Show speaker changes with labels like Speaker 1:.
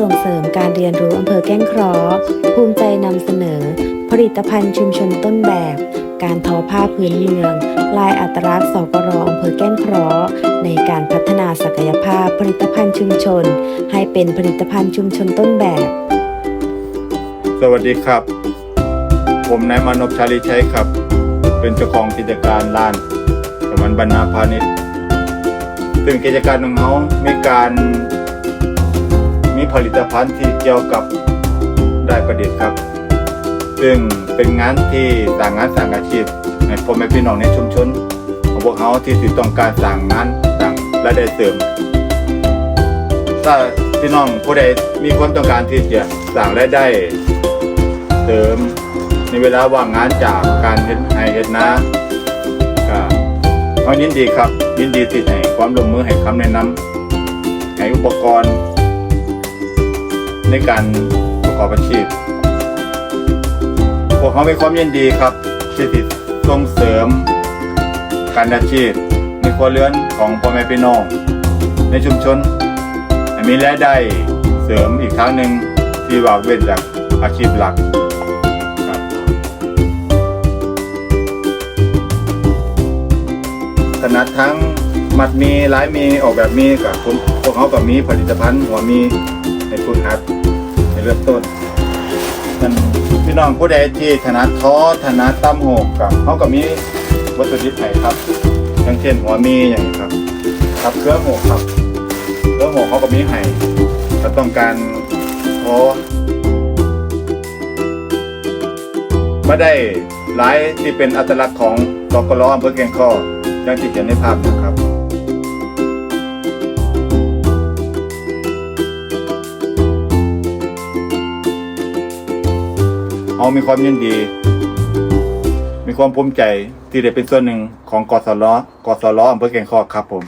Speaker 1: ส่งเสริมการเรียนรู้อำเภอแก้งเคราะห์ภูมิใจนำเสนอ ผลิตภัณฑ์ชุมชนต้นแบบ การทอผ้าพื้นเมือง ลายอัตลักษณ์สกรอำเภอแก้งเคราะห์ในการพัฒนาศักยภาพผลิตภัณฑ์ชุมชน ให้เป็นผลิตภัณฑ์ชุมชนต้นแบบ
Speaker 2: สวัสดีครับ ผมนายมานพชาลีชัยครับ เป็นเจ้าของกิจการร้านสมันบรรณาพาณิชย์ซึ่งกิจการของเขามีการ ผลิตภัณฑ์ที่เกี่ยวกับได้ประดิษฐ์ครับ ซึ่งเป็นงานที่ต่างงานสร้างอาชีพให้พ่อแม่พี่น้องในชุมชนของพวกเขาที่สิต้องการสร้างงานสร้างรายได้เสริม ถ้าพี่น้องผู้ใดมีความต้องการที่จะสร้างรายได้เสริม ในเวลาว่างงานจากการเฮ็ดไร่เฮ็ดนาก็เขายินดีครับ ยินดีที่ให้ความร่วมมือให้คำแนะนำให้อุปกรณ์ ในการประกอบอาชีพ พวกเขามีความยินดีครับที่ติดส่งเสริม การอาชีพในครัวเรือนของพ่อแม่พี่น้อง ในชุมชนมีรายได้เสริมอีกครั้งหนึ่งที่ว่าเว้นจากอาชีพหลักครับถนัดทั้งมัดมีร้ายมีออกแบบมีกับพวกเขากับมีผลิตภัณฑ์หัวมี ในฝึกหัดในเริ่มต้นนั่นพี่น้องผู้ใดที่ถนัดท้อถนัดตำโหกกับเขากับมีวัตถุดิบไห้ครับ อย่างเช่นหัวมีอย่างนี้ครับ ครับเครื่องโหกครับแล้วหัวเขาก็มีให้ถ้าต้องการโอ้มาได้หลายที่เป็นอัตลักษณ์ของกกล้อำเภอแก่งข้ออย่างที่เห็นในภาพนะครับ เอามีความยินดี มีความภูมิใจที่ได้เป็นส่วนหนึ่งของกสลกสลอำเภอแก่งคอครับผม